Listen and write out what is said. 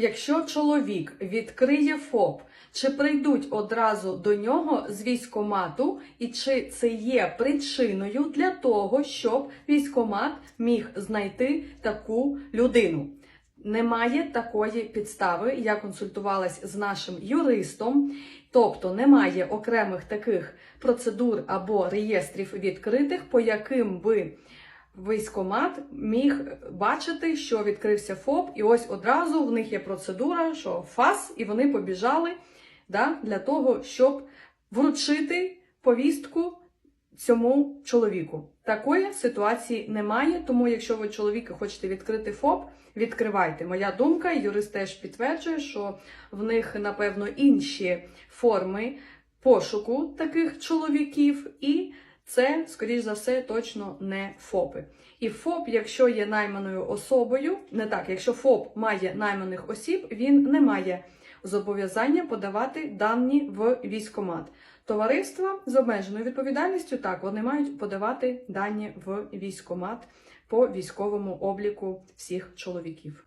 Якщо чоловік відкриє ФОП, чи прийдуть одразу до нього з військомату, і чи це є причиною для того, щоб військомат міг знайти таку людину? Немає такої підстави. Я консультувалась з нашим юристом, тобто немає окремих таких процедур або реєстрів відкритих, по яким би військомат міг бачити, що відкрився ФОП, і ось одразу в них є процедура, що ФАС, і вони побіжали да, для того, щоб вручити повістку цьому чоловіку. Такої ситуації немає, тому якщо ви чоловіка хочете відкрити ФОП, відкривайте. Моя думка, юрист теж підтверджує, що в них, напевно, інші форми пошуку таких чоловіків, і це, скоріш за все, точно не ФОПи. І ФОП, якщо є найманою особою, не так, якщо ФОП має найманих осіб, він не має зобов'язання подавати дані в військомат. Товариства з обмеженою відповідальністю так вони мають подавати дані в військомат по військовому обліку всіх чоловіків.